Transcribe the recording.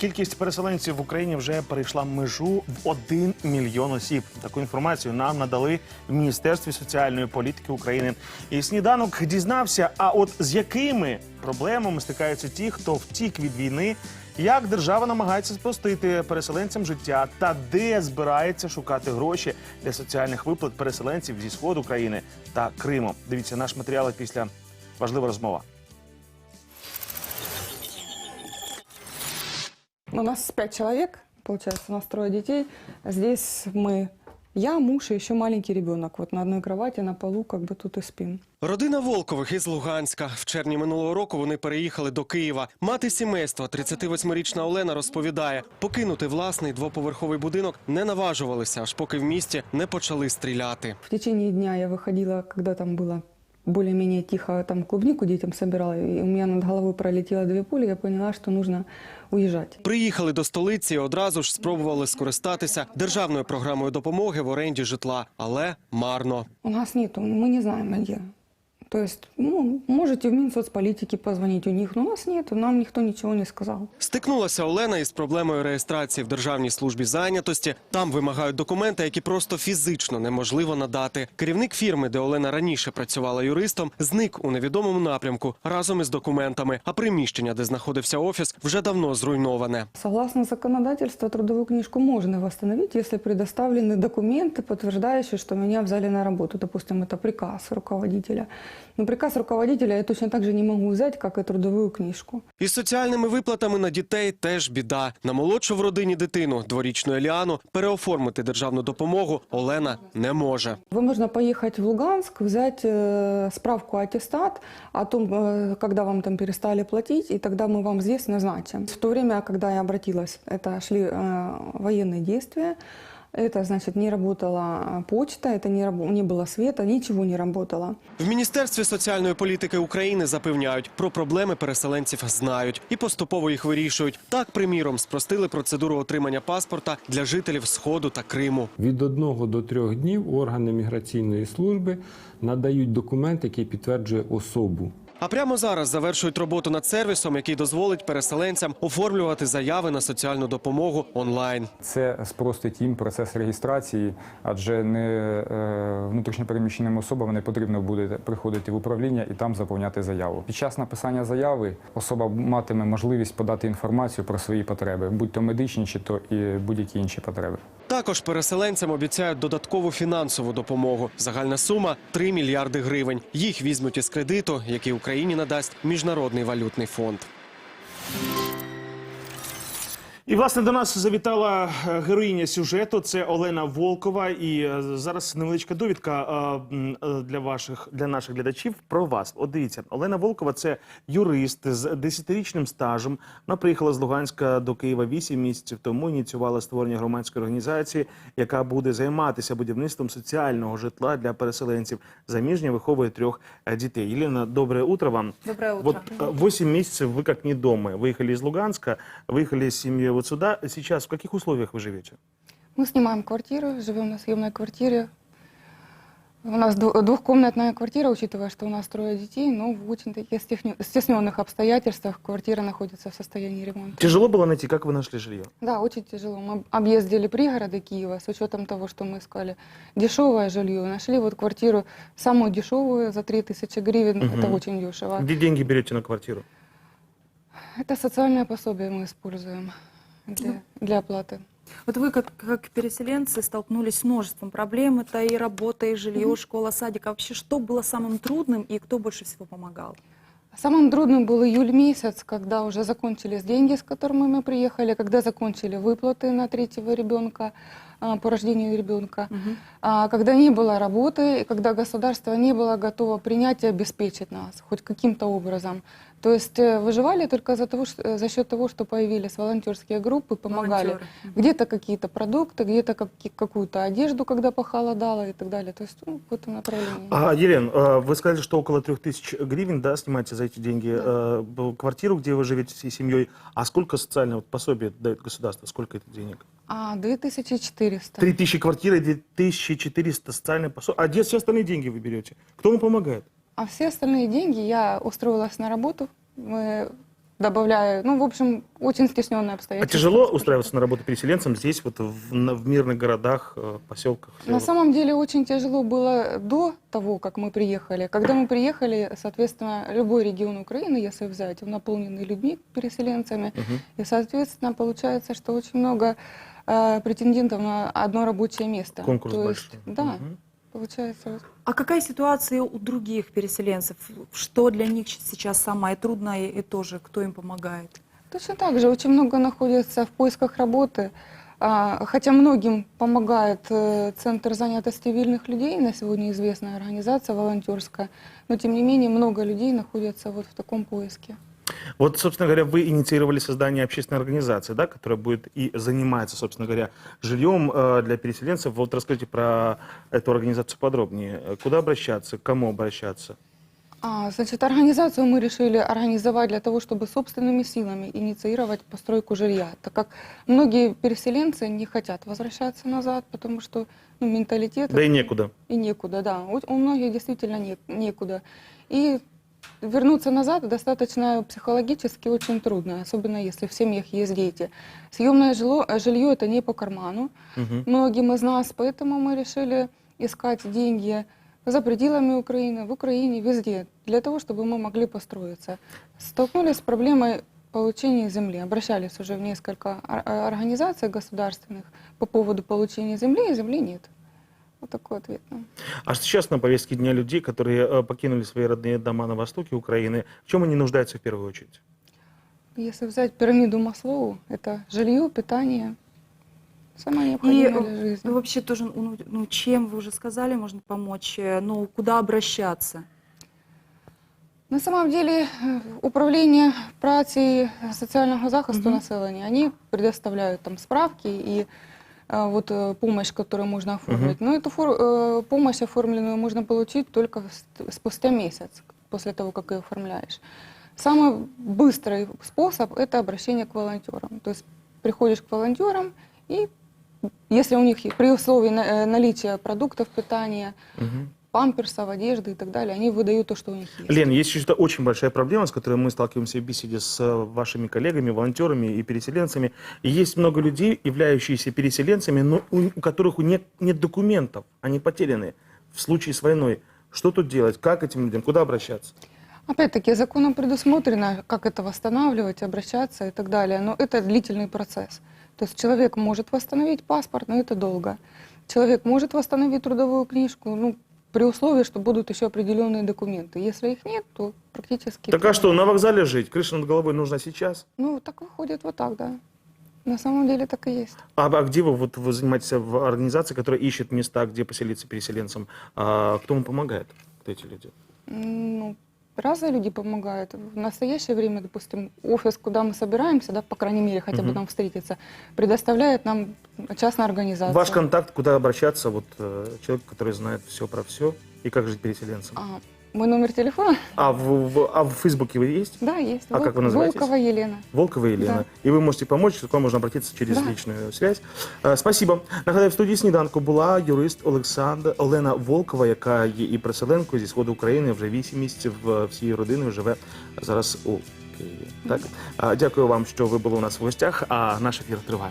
Кількість переселенців в Україні вже перейшла межу в 1 мільйон осіб. Таку інформацію нам надали в Міністерстві соціальної політики України. І сніданок дізнався, а от з якими проблемами стикаються ті, хто втік від війни, як держава намагається спростити переселенцям життя та де збирається шукати гроші для соціальних виплат переселенців зі сходу країни та Криму. Дивіться наш матеріал після важлива розмова. У нас пять человек, получается, у нас трое детей. Здесь мы, я, муж и еще маленький ребенок. Вот на одной кровати, на полу, как бы тут и спим. Родина Волкових із Луганська. В червні минулого року вони переїхали до Києва. Мати сімейства, 38-річна Олена, розповідає, покинути власний двоповерховий будинок не наважувалися, аж поки в місті не почали стріляти. В течение дня я выходила, когда там было более-менее тихо, там клубнику детям собирала, и у меня над головой пролетело две пули, я поняла, что нужно уезжать. Приїхали до столиці і одразу ж спробували скористатися державною програмою допомоги в оренді житла, але марно. У нас нету, ми не знаємо, где. То есть, ну, можете в Минсоцполитики позвонить у них, но у нас нету, нам никто ничего не сказал. Стикнулася Олена із проблемою реєстрації в Державній службі зайнятості. Там вимагають документи, які просто фізично неможливо надати. Керівник фірми, де Олена раніше працювала юристом, зник у невідомому напрямку разом із документами. А приміщення, де знаходився офіс, вже давно зруйноване. Согласно законодательству, трудовую книжку можно восстановить, если предоставлены документы, подтверждающие, что меня взяли на работу. Допустим, это приказ руководителя. Но приказ руководителя я точно так же не могу взять, как и трудовую книжку. Із соціальними виплатами на дітей теж біда. На молодшу в родині дитину, дворічну Еліану, переоформити державну допомогу Олена не може. Вы можно поехать в Луганск, взять э, справку аттестат о том, э, когда вам там перестали платить, и тогда мы вам здесь назначим. В то время, когда я обратилась, это шли э, военные действия, это значит не работала э, почта, это не, рабо- не было света, ничего не работало. В Міністерстві соціальної політики України запевняють, про проблеми переселенців знають і поступово їх вирішують. Так, приміром, спростили процедуру отримання паспорта для жителів Сходу та Криму. Від одного до трьох днів органи міграційної служби надають документ, який підтверджує особу. А прямо зараз завершують роботу над сервісом, який дозволить переселенцям оформлювати заяви на соціальну допомогу онлайн. Це спростить їм процес реєстрації, адже не е, внутрішньопереміщеним особам не потрібно буде приходити в управління і там заповняти заяву. Під час написання заяви особа матиме можливість подати інформацію про свої потреби, будь то медичні чи то і будь-які інші потреби. Також переселенцям обіцяють додаткову фінансову допомогу. Загальна сума 3 мільярди гривень. Їх візьмуть із кредиту, який Україні надасть Міжнародний валютний фонд. І власне до нас завітала е, героїня сюжету. Це Олена Волкова. І е, зараз невеличка довідка е, м, е, для ваших для наших глядачів про вас. От дивіться, Олена Волкова це юрист з 10-річним стажем. Вона приїхала з Луганська до Києва 8 місяців тому. Ініціювала створення громадської організації, яка буде займатися будівництвом соціального житла для переселенців. Заміжня виховує трьох е, дітей. Єлена, доброе утро вам. Доброе утро. Вот э, 8 месяцев вы как не дома. Выехали из Луганска, выехали с семьей вот сюда. Сейчас в каких условиях вы живете? Мы снимаем квартиру, живем на съемной квартире. У нас дву- двухкомнатная квартира, учитывая, что у нас трое детей, но в очень таких стесненных обстоятельствах квартира находится в состоянии ремонта. Тяжело было найти, как вы нашли жилье? Да, очень тяжело. Мы объездили пригороды Киева с учетом того, что мы искали дешевое жилье. Нашли вот квартиру самую дешевую за 3000 гривен. Мгм. Это очень дешево. Где деньги берете на квартиру? Это социальное пособие мы используем для, для оплаты. Вот вы, как, как переселенцы, столкнулись с множеством проблем. Это и работа, и жилье, школа, садик. А вообще, что было самым трудным и кто больше всего помогал? Самым трудным был июль месяц, когда уже закончились деньги, с которыми мы приехали, когда закончили выплаты на третьего ребенка, а, По рождению ребенка, а, когда не было работы, и когда государство не было готово принять и обеспечить нас хоть каким-то образом. То есть э, выживали только за, того, что- э, за счет того, что появились волонтерские группы, помогали. Волонтеры. Где-то какие-то продукты, где-то какую-то одежду, когда похолодало и так далее. То есть ну, в этом направлении. А, Елен, э, вы сказали, что около 3000 гривен, да, снимаете за эти деньги э, б- квартиру, где вы живете всей семьей. А сколько социального пособия дает государство? Сколько это денег? А, 2400. 3000 квартиры, 2400 социальное пособие. А где все остальные деньги вы берете? Кто вам помогает? А все остальные деньги я устроилась на работу. Мы добавляя, ну, в общем, очень стесненные А обстоятельства. тяжело скажем устраиваться на работу переселенцам здесь, вот в, на- в мирных городах, э, поселках? На селах? самом деле очень тяжело было до того, как мы приехали. Когда мы приехали, соответственно, любой регион Украины, если взять, он наполненный людьми, переселенцами, Мгм. и, соответственно, получается, что очень много э, претендентов на одно рабочее место. Конкурс То есть, большой. Да, Мгм. Получается. А какая ситуация у других переселенцев? Что для них сейчас самое трудное и тоже кто им помогает? Точно так же очень много находится в поисках работы. А, Хотя многим помогает э, Центр занятости вильных людей, на сегодня известная организация волонтерская, но тем не менее много людей находятся вот в таком поиске. Вот, собственно говоря, вы инициировали создание общественной организации, да, которая будет и занимается, собственно говоря, жильем э, для переселенцев. Вот расскажите про эту организацию подробнее. Куда обращаться, к кому обращаться? А, значит, организацию мы решили организовать для того, чтобы собственными силами инициировать постройку жилья, так как многие переселенцы не хотят возвращаться назад, потому что ну, менталитет Да и некуда. и некуда, да. У, у многих действительно не, некуда. И вернуться назад достаточно психологически очень трудно, особенно если в семьях есть дети. Съемное жило, э, жилье это не по карману Мгм. многим из нас, поэтому мы решили искать деньги за пределами Украины, в Украине, везде, для того, чтобы мы могли построиться. Столкнулись с проблемой получения земли. Обращались уже в несколько ор- э, организаций государственных по поводу получения земли, и земли нет. Вот такой ответ. нам. А сейчас на повестке дня людей, которые э, покинули свои родные дома на востоке Украины, в чем они нуждаются в первую очередь? Если взять пирамиду Маслоу, это жилье, питание, самое необходимое И, для жизни. Ну, вообще тоже, ну, ну, чем вы уже сказали, можно помочь, э, ну, куда обращаться? На самом деле е, управління праці і соціального захисту Мгм. населення они предоставляют там справки и э, вот э, помощь, которую можно оформить. Но эту фор- э, помощь оформленную можно получить только с- спустя месяц после того, как ее оформляешь. Самый быстрый способ – это обращение к волонтерам. То есть приходишь к волонтерам и если у них есть- при условии на- э, наличия продуктов питания, Мгм. Памперсов, одежды и так далее, они выдают то, что у них есть. Лен, есть еще очень большая проблема, с которой мы сталкиваемся в беседе с э, вашими коллегами, волонтерами и переселенцами. И есть много людей, являющихся переселенцами, но у, у которых нет, нет документов, они потеряны в случае с войной. Что тут делать? Как этим людям? Куда обращаться? Опять-таки, законом предусмотрено, как это восстанавливать, обращаться и так далее, но это длительный процесс. То есть человек может восстановить паспорт, но это долго. Человек может восстановить трудовую книжку, ну, при условии, что будут еще определенные документы. Если их нет, то практически... Так а что, на вокзале жить? Крыша над головой нужна сейчас? Ну, так выходит вот так, да. На самом деле так и есть. А, а где вы, вот, вы занимаетесь в организации, которая ищет места, где поселиться переселенцам? А, кто вам помогает? Кто эти люди? М, Ну, разные люди помогают. В настоящее время, допустим, офис, куда мы собираемся, да, по крайней мере, хотя бы Мгм. там встретиться, предоставляет нам частная организация. Ваш контакт, куда обращаться? Вот э, человек, который знает все про все и как жить переселенцам. А, мой номер телефона? А в, в- а в Фейсбуке вы есть? Да, есть. А как вы называетесь? Волкова Елена. Волкова Елена. Да. І ви можете помочь, к вам можна обратиться через Да. личную связь. Е, Спасибо. Нагадаю, в студії сніданку була юрист Олександр Олена Волкова, яка є і переселенкою зі сходу України вже 8 місяців е, всією родиною живе зараз у Києві. Так? А, Дякую вам, що ви були у нас в гостях, а наш ефір триває.